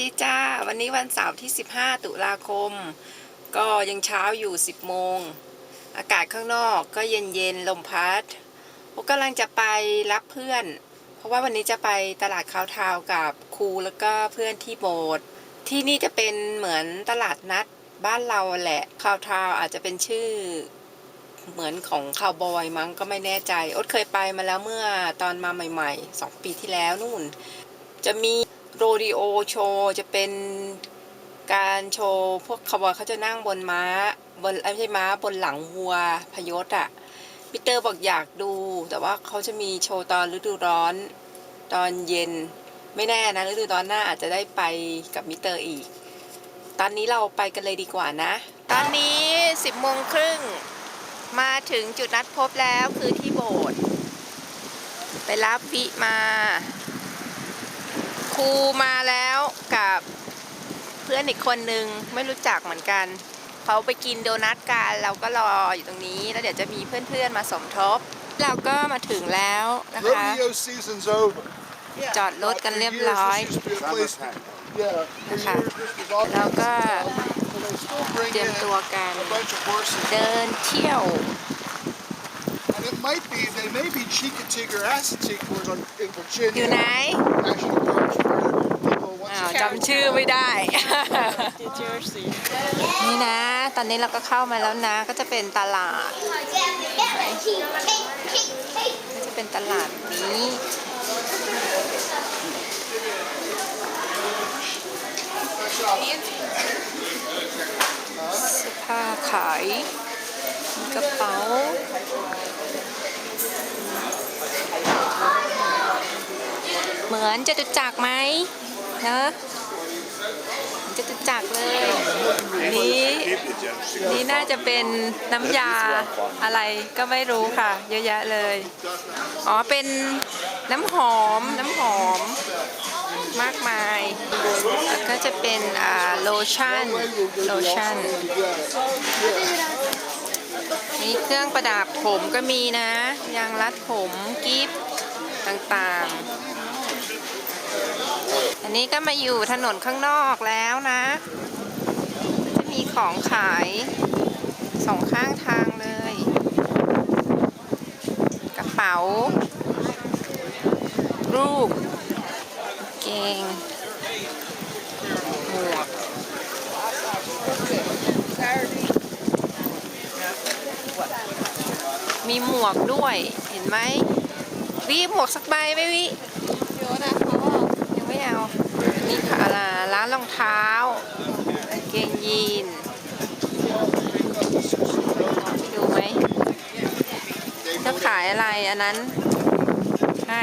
ดีจ้า วันนี้วันเสาร์ที่ 15 ตุลาคม ก็ยังเช้าอยู่ 10 โมง อากาศข้างนอกก็เย็นเย็นๆลมพัดโอกำลังจะไปรับเพื่อน เพราะว่าวันนี้จะไปตลาดคาวทาวกับครูแล้วก็เพื่อนที่โบสถ์ที่นี่จะเป็นเหมือนตลาดนัดบ้านเราแหละคาวทาวอาจจะเป็นชื่อ เหมือนของคาวบอยมั้งก็ไม่แน่ใจ อดเคยไปมาแล้วเมื่อตอนมาใหม่ๆ2ปีที่แล้วนู่น จะมีโรดิโอโชว์จะเป็นการโชว์พวกคาวบอยเขาจะนั่งบนม้าบนไม่ใช่ม้าบนหลังวัวพยศอะพีเตอร์บอกอยากดู แต่ว่าเขาจะมีโชว์ตอนฤดูร้อนตอนเย็น ไม่แน่นะฤดูร้อนหน้าอาจจะได้ไปกับมิเตอร์อีก ตอนนี้เราไปกันเลยดีกว่านะ ตอนนี้ 10โมงครึ่ง มาถึงจุดนัดพบแล้วคือที่โบสถ์ไปรับวิมา ครูมาแล้วกับเพื่อนอีกคนนึงไม่รู้จักเหมือนกันเขาไปกินโดนัทกันเราก็รออยู่ตรงนี้ แล้วเดี๋ยวจะมีเพื่อนๆมาสมทบ เราก็มาถึงแล้วนะคะ Rodeo season's over. จอดรถกันเรียบร้อย For years, this used to be a place- Yeah, for Okay. years, this was all- แล้วก็ So they still bring เตรียม in ตัวกัน a bunch of horses. เดินเที่ยว And it might be, they may be Chikatig or Assateague horses on- in อยู่ไหน Virginia. National parks where people want อ้าว to- จำชื่อไม่ได้ นี่นะ ตอนนี้เราก็เข้ามาแล้วนะ ก็จะเป็นตลาดก็จะเป็นตลาดนี้ เสื้อ ผ้าขายกระเป๋าเหมือนจะตุจักไหมเนอะเหมือนจตุจักเลย นี่นี่น่าจะเป็นน้ำยาอะไรก็ไม่รู้ค่ะ เยอะแยะเลย อ๋อเป็นน้ำหอมน้ำหอม มากมายแล้วก็จะเป็นอ่าโลชั่นโลชั่นมีเครื่องประดับผมก็มีนะ ยางรัดผมกิฟต์ต่างๆ อันนี้ก็มาอยู่ถนนข้างนอกแล้วนะ จะมีของขายสองข้างทางเลย กระเป๋ารูป งหมวกมีหมวกด้วยเห็นไหมวิหมวกสักใบไหมวิเยอะนะเขายังไม่เอานี่ค่ะร้านรองเท้าเกงยีนดูไหมจะขายอะไรอันนั้นใช่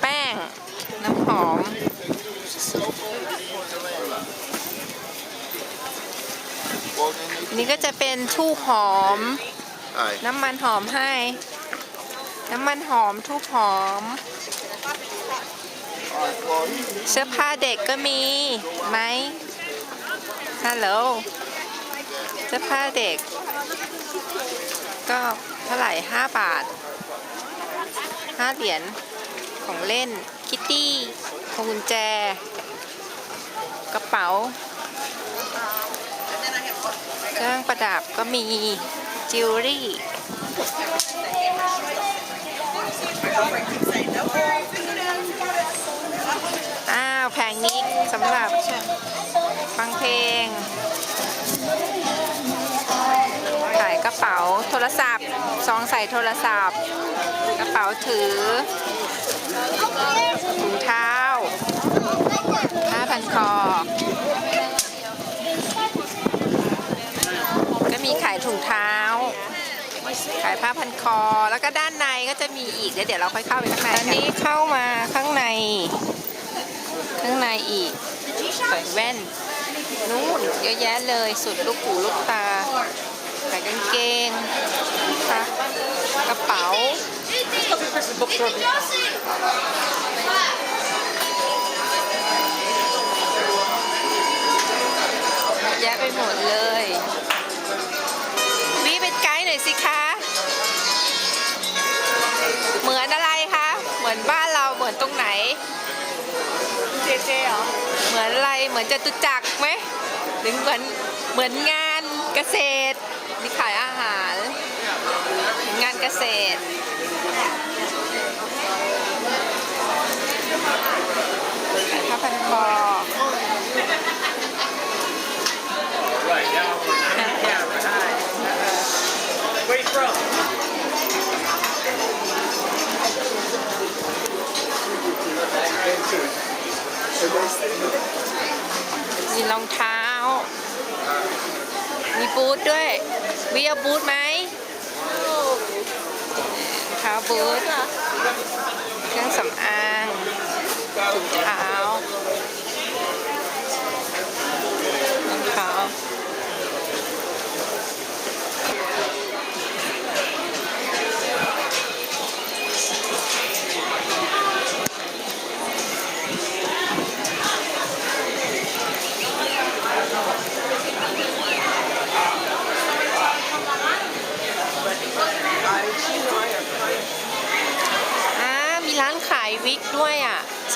แป้ง นี่ก็จะเป็นทูบหอม Aye. น้ำมันหอมให้ น้ำมันหอมทูบหอม เสื้อผ้าเด็กก็มีไหมฮัลโหลเสื้อผ้าเด็ก ก็เท่าไหร่ห้าบาทห้าเหรียญของเล่น คิตตี้พวงกุญแจ กระเป๋าเครื่องประดับก็มีจิวเวลรี่อ้าวแผงนี้สำหรับฟังเพลง ขายกระเป๋าโทรศัพท์ ซองใส่โทรศัพท์ กระเป๋าถือถุงเท้า ก็มีขายถุงเท้า ขายผ้าพันคอ แล้วก็ด้านในก็จะมีอีก เดี๋ยวเราค่อยเข้าไปข้างในตอนนี้เข้ามาข้างใน ข้างในอีกใส่แว่น นู่นเยอะแยะเลยสุดลูกหูลูกตาขายกางเกงกระเป๋า ดเลยวิเป็นไกด์หน่อยสิคะ เหมือนอะไรอนบ้านเราเหมือนตรงไหน เจเจเหรอ เหมือนอะไร เหมือนจตุจักรไหมหรือเหมือนเหมือนงานเกษตร มีขายอาหาร งานเกษตรขายผ้าพันคอ Where you from? มีรองเท้า มีบูทด้วยวิเอา บูทไหมรองเท้าบูทเครื่องสำอางถุงเท้า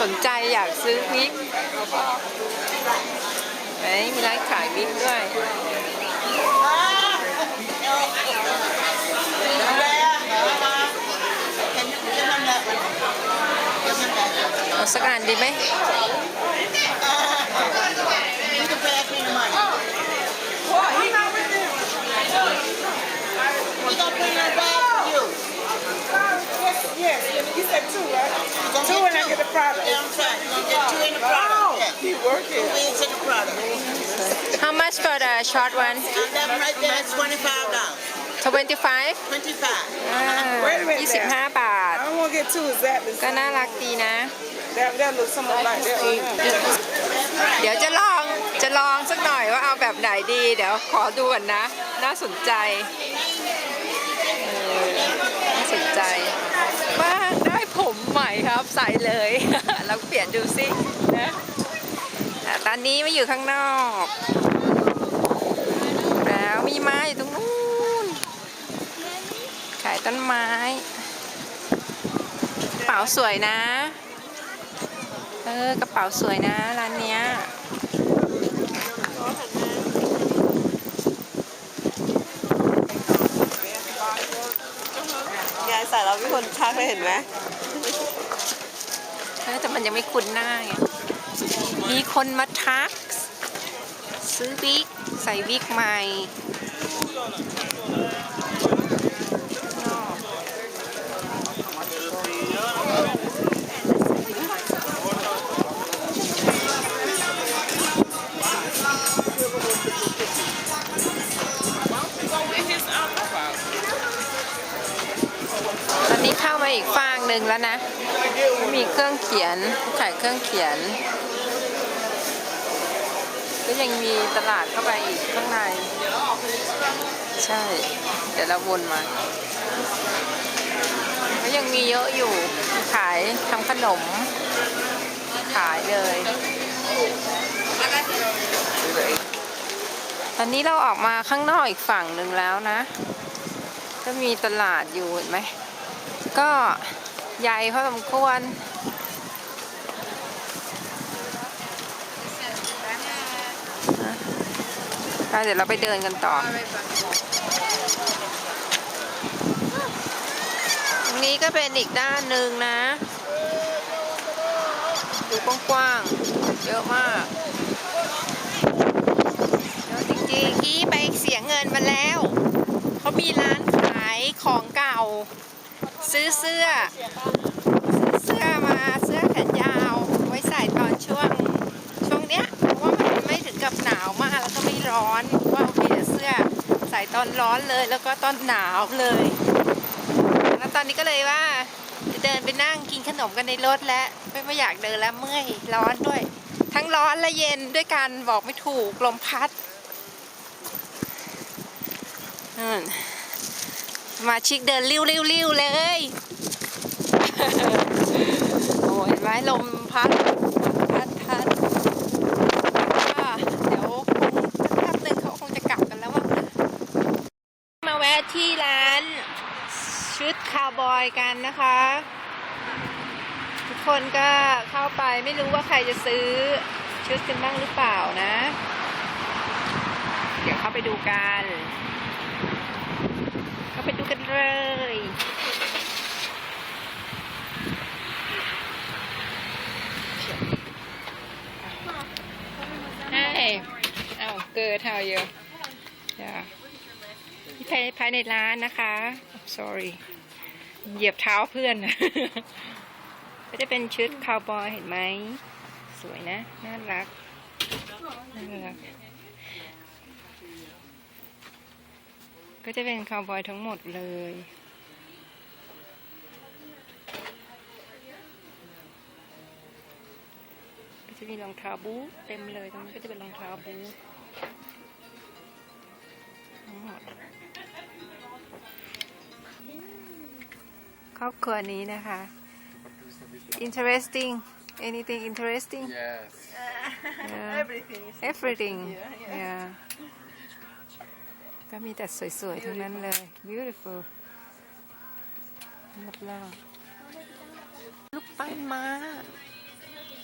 สนใจอยากซื้อวิกไหนมีร้านขายวิกด้วย เอาสักอันดีไหม Yes, you said two, right? Two and I get the product. Yeah, I'm trying. You're gonna get two in the product. Oh, Yeah. keep working. Two wings in the product. How much for the short one And that right there is twenty-five dollars. 25 Twenty-five. อ่า Wait a minute 25 บาท I don't want to get two exactly. ก็น่ารักดีนะ That, that looks something like that. on there. เดี๋ยวจะลองจะลองสักหน่อยว่าเอาแบบไหนดี เดี๋ยวขอดูก่อนนะ น่าสนใจเออน่าสนใจว่าได้ผม ใหม่ครับใส่เลยเราเปลี่ยนดูสินะตอนนี้ไมาอยู่ข้างนอก แล้วมีไม้อยู่ตรงนู้นขายต้นไม้กระเป๋าสวยนะ เออกระเป๋าสวยนะร้านเนี้ยยายใส่แล้วมีคนทักเลยเห็นไหม อแต่มันยังไม่คุ้นหน้าไงมีคนมาทัก ซื้อวิก ใส่วิกใหม่ตอนนี้เข้ามาอีกฟางหนึ่งแล้วนะ มีเครื่องเขียนขายเครื่องเขียน ก็ยังมีตลาดเข้าไปอีกข้างใน ใช่ เดี๋ยวเราวนมา ก็ยังมีเยอะอยู่ ขายทำขนม ขายเลยตอนนี้เราออกมาข้างนอกอีกฝั่งหนึ่งแล้วนะ ก็มีตลาดอยู่เห็นไหม ก็ ใหญ่พอสมควรเดี๋ยวเราไปเดินกันต่อตรงนี้ก็เป็นอีกด้านหนึ่งนะ ดูกว้างๆ เยอะมากเยอะจริงๆกี้ไปเสียเงินมาแล้ว เขามีร้านขายของเก่า ซื้อเสื้อ ซื้อเสื้อมาเสื้อแขนยาว ไว้ใส่ตอนช่วง ช่วงเนี้ยเพราะว่ามันไม่ถึงกับหนาวมากแล้วก็ไม่ร้อนว่าเอามีแต่เสื้อใส่ตอนร้อนเลยแล้วก็ตอนหนาวเลย แล้วตอนนี้ก็เลยว่าจะเดินไปนั่งกินขนมกันในรถแล้วไม่ไม่อยากเดินแล้วเมื่อยร้อนด้วย ทั้งร้อนและเย็นด้วยกันบอกไม่ถูกลมพัดนั่นส มาชิกเดินริ้วริ้วริ้วเลย โอ้ยเห็นไหมลมพัด พัดพัดอะเดี๋ยวคงแป๊บนึงเขาคงจะกลับกันแล้วมั้งนะมาแวะที่ร้าน ชุดคาวบอยกันนะคะ ทุกคนก็เข้าไปไม่รู้ว่าใครจะซื้อชุดกันบ้างหรือเปล่านะ เดี๋ยวเข้าไปดูกัน ดูกันเลย Hey. Oh, good. How are you? Yeah. ที่ภายภายในร้านนะคะ sorry เหยียบเท้าเพื่อน ก็จะเป็นชุดคาวบอยเห็นไหม สวยนะ น่ารักน่ารัก ก็จะเป็นคาวบอยทั้งหมดเลย ก็จะมีรองเท้าบูทเต็มเลยตรงนี้ก็จะเป็นรองเท้าบูททั้งหมดครอบครัวนี้นะคะ interesting anything interesting Yes. yeah. Everything is everything yeah ก็มีแต่สวยๆ ทั้งนั้นเลย beautiful รอบๆลูกปั้นมา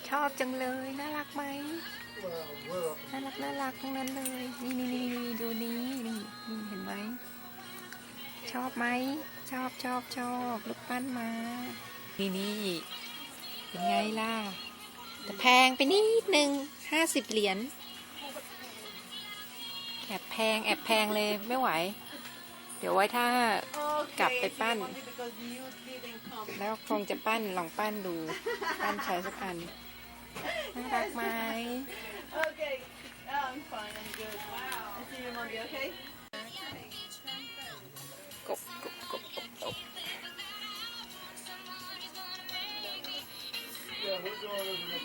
ชอบจังเลย น่ารักไหม น่ารักน่ารักทั้งนั้นเลยนี่นี่นี่นี่ดูนี้ นี่นี่เห็นไหม ชอบไหม ชอบชอบชอบลูกปั้นมา นี่นี่เป็นไงล่ะ แต่แพงไปนิดนึงห้าสิบเหรียญ แอบแพงแอบแพงเลยไม่ไหว เดี๋ยวไว้ถ้ากลับไปปั้น because you didn't come. แล้วคงจะปั้นลองปั้นดู ปั้นใช้สักอันน่ารักไหม Okay. Oh, I'm fine. I'm good. Wow. I see you Monday. Okay. กบกบกบกบกบ Yeah, we're going over next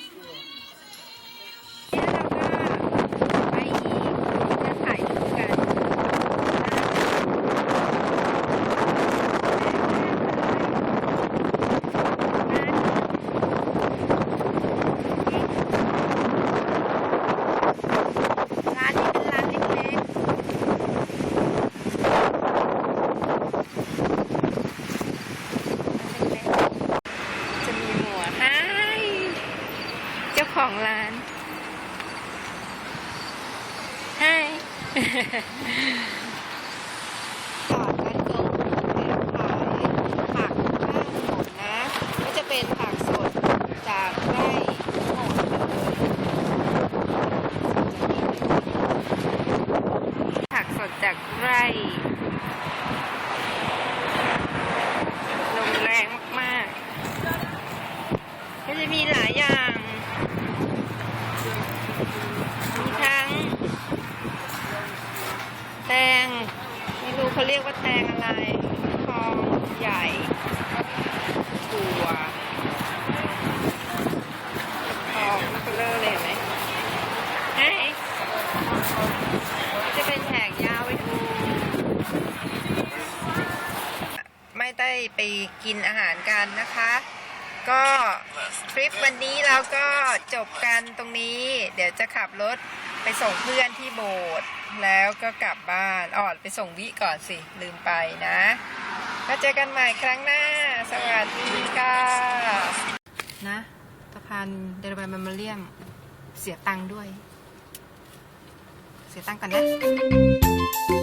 え? แตงไม่รู้เขาเรียกว่าแตงอะไรทองใหญ่ถั่วทองเบลอเลยเห็นไหมไอ้จะเป็นแผงยาวไปดูไม่ได้ไปกินอาหารกันนะคะก็ทริปวันนี้เราก็จบกันตรงนี้ เดี๋ยวจะขับรถ ไปส่งเพื่อนที่โบสถ์แล้วก็กลับบ้านอ๋อไปส่งวิก่อนสิ ลืมไปนะก็เจอกันใหม่ครั้งหน้า สวัสดีค่ะ นะสะพานเดลเวอร์เมมโมเลียม เสียตังค์ด้วย เสียตังค์ก่อนนะ